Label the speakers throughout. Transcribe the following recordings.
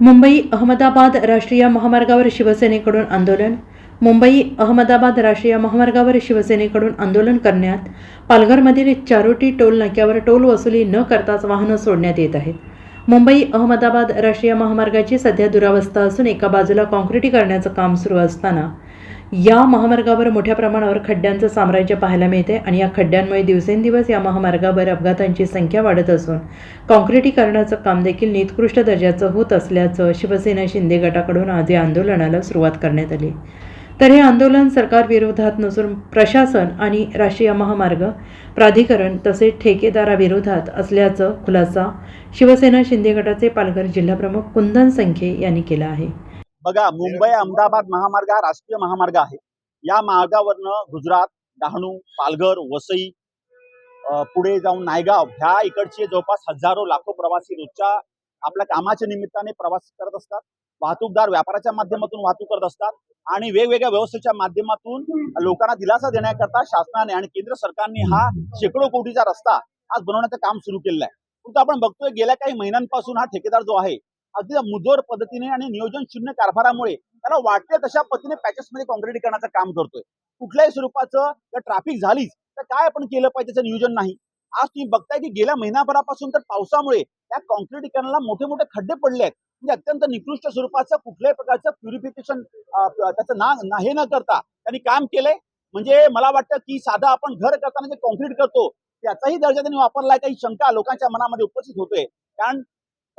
Speaker 1: मुंबई अहमदाबाद राष्ट्रीय महामार्गावर शिवसेनेकडून आंदोलन मुंबई अहमदाबाद राष्ट्रीय महामार्गावर शिवसेनेकडून आंदोलन करण्यात पालघरमधील चारोटी टोल नाक्यावर टोल वसुली न करताच वाहनं सोडण्यात येत आहेत. मुंबई अहमदाबाद राष्ट्रीय महामार्गाची सध्या दुरावस्था असून एका बाजूला काँक्रिटीकरणाचं काम सुरू असताना या महामार्गावर मोठ्या प्रमाणावर खड्ड्यांचं साम्राज्य पाहायला मिळते आणि या खड्ड्यांमुळे दिवसेंदिवस या महामार्गावर अपघातांची संख्या वाढत असून काँक्रिटीकरणाचं काम देखील निकृष्ट दर्जाचं होत असल्याचं शिवसेना शिंदे गटाकडून आज या आंदोलनाला सुरुवात करण्यात आली. तर हे आंदोलन सरकार विरोधात नसून प्रशासन आणि राष्ट्रीय महामार्ग प्राधिकरण तसेच ठेकेदाराविरोधात असल्याचं खुलासा शिवसेना शिंदे गटाचे पालघर जिल्हाप्रमुख कुंदन संखे यांनी केला आहे.
Speaker 2: बघा मुंबई अहमदाबाद महामार्ग हा राष्ट्रीय महामार्ग आहे. या मार्गावरनं गुजरात डहाणू पालघर वसई पुढे जाऊन नायगाव ह्या इकडचे जवळपास हजारो लाखो प्रवासी रोजच्या आपल्या कामाच्या निमित्ताने प्रवास करत असतात. वाहतूकदार व्यापाराच्या माध्यमातून वाहतूक करत असतात आणि वेगवेगळ्या व्यवस्थेच्या माध्यमातून लोकांना दिलासा देण्याकरता शासनाने आणि केंद्र सरकारने हा शेकडो कोटीचा रस्ता आज बनवण्याचं काम सुरू केलेलं आहे. परंतु आपण बघतोय गेल्या काही महिन्यांपासून हा ठेकेदार जो आहे अगदी मुजोर पद्धतीने आणि नियोजन शून्य कारभारामुळे त्याला वाटते तशा पद्धतीने पॅचेस मध्ये काँक्रिटीकरणाचं काम करतोय. कुठल्याही स्वरूपाचं जर ट्रॅफिक झालीच तर काय आपण केलं पाहिजे त्याचं नियोजन नाही? आज तुम्ही बघताय की गेल्या महिनाभरापासून तर पावसामुळे त्या काँक्रिटीकरणाला मोठे मोठे खड्डे पडले आहेत. म्हणजे अत्यंत निकृष्ट स्वरूपाचं कुठल्याही प्रकारचं प्युरिफिकेशन त्याचं ना हे न करता त्यांनी काम केलंय. म्हणजे मला वाटतं की साधा आपण घर करताना जे कॉन्क्रीट करतो त्याचाही दर्जा त्यांनी वापरलाय काही शंका लोकांच्या मनामध्ये उपस्थित होतोय. कारण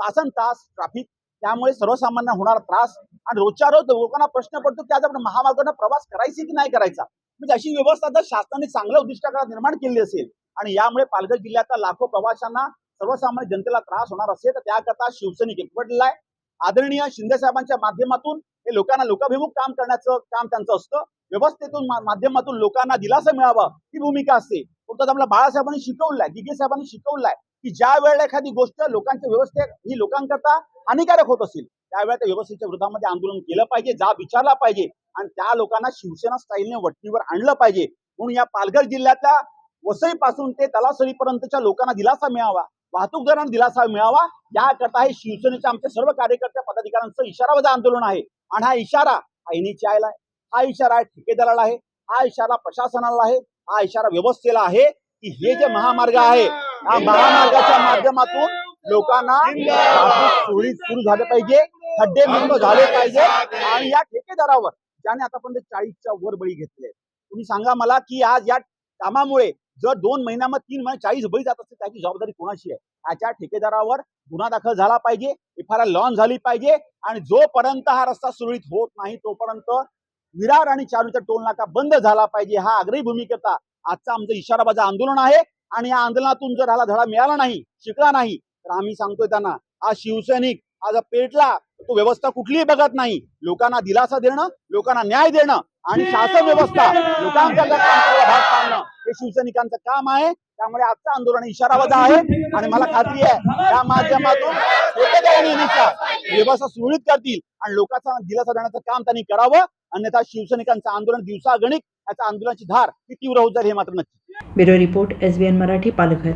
Speaker 2: तासन तास ट्रॅफिक त्यामुळे सर्वसामान्य होणारा त्रास. आणि रोजच्या रोज लोकांना प्रश्न पडतो की आज आपण महामार्गाने प्रवास करायचा की नाही करायचा? म्हणजे अशी व्यवस्था जर शासनाने चांगल्या उद्दिष्टाकडे निर्माण केली असेल आणि यामुळे पालघर जिल्ह्यातल्या लाखो प्रवाशांना सर्वसामान्य जनतेला त्रास होणार असेल तर त्याकरता शिवसैनिक एकवटलेला आहे आदरणीय शिंदे साहेबांच्या माध्यमातून हे लोकांना लोकाभिमुख काम करण्याचं काम त्यांचं असतं. व्यवस्थेतून माध्यमातून लोकांना दिलासा मिळावा ही भूमिका असते. फक्त आम्हाला बाळासाहेबांनी शिकवलंय दिगे साहेबांनी शिकवलंय. की ज्या वेळेला एखादी गोष्ट लोकांच्या व्यवस्थे ही लोकांकरता हानिकारक होत असेल त्यावेळेला त्या व्यवस्थेच्या विरोधामध्ये आंदोलन केलं पाहिजे जा विचारला पाहिजे आणि त्या लोकांना शिवसेना स्टाईलने वटणीवर आणलं पाहिजे. म्हणून या पालघर जिल्ह्यातल्या वसई पासून ते तलासरीपर्यंतच्या लोकांना दिलासा मिळावा वाहतूकदारांना दिलासा मिळावा याकरता हे शिवसेनेच्या आमच्या सर्व कार्यकर्त्या पदाधिकाऱ्यांचं इशारावजा आंदोलन आहे. आणि हा इशारा आईनीची आयला आहे. हा इशारा आहे ठेकेदाराला आहे. हा इशारा प्रशासनाला आहे. हा इशारा व्यवस्थेला आहे की हे जे महामार्ग आहे हा महामार्गाच्या माध्यमातून लोकांना सोयी सुरू झाले पाहिजे खड्डे मुक्त झाले पाहिजे. आणि या ठेकेदारावर ज्याने आतापर्यंत चाळीसच्या वर बळी घेतले. तुम्ही सांगा मला की आज या कामामुळे जर दोन महिन्यामध्ये तीन महिने चाळीस बळी जात असतील त्याची जबाबदारी कोणाची आहे? त्याच्या ठेकेदारावर गुन्हा दाखल झाला पाहिजे एफ आय आर लॉन्च झाली पाहिजे. आणि जोपर्यंत हा रस्ता सुरळीत होत नाही तोपर्यंत विरार आणि चारूचा टोल नाका बंद झाला पाहिजे. हा आग्रही भूमिकेचा आजचा आमचं इशाराबाजा आंदोलन आहे. आणि या आंदोलनातून जर ह्याला धडा मिळाला नाही शिकला नाही तर आम्ही सांगतोय त्यांना आज शिवसैनिक आज पेटला तो व्यवस्था कुठलीही बघत नाही. लोकांना दिलासा देणं लोकांना न्याय देणं आणि शासन व्यवस्था लोकांच्या भाग पाडणं हे शिवसैनिकांचं काम आहे. त्यामुळे आजचं आंदोलन इशाराबाजा आहे. आणि मला खात्री आहे या माध्यमातून व्यवस्था सुरळीत करतील आणि लोकांचा दिलासा देण्याचं काम त्यांनी करावं. अन्यथा शिवसैनिकांचं आंदोलन दिवसागणिक याचा आंदोलनाची धार ही तीव्र होत जाईल हे मात्र नक्की.
Speaker 1: Bureau report S B N Marathi Palghar.